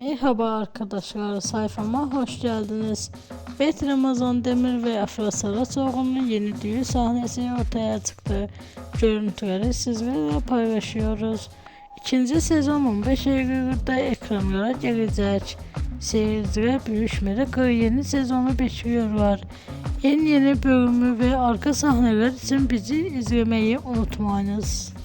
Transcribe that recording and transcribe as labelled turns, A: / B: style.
A: Merhaba arkadaşlar, sayfama hoş geldiniz. Bet Ramazan Demir ve Afra Saraçoğlu'nun yeni düğün sahnesi ortaya çıktı. Görüntüleri sizlerle paylaşıyoruz. İkinci sezon 15 Eylül'de ekranlara gelecek. Seyirciler büyük merakla yeni sezonu bekliyorlar. En yeni bölümü ve arka sahneler için bizi izlemeyi unutmayınız.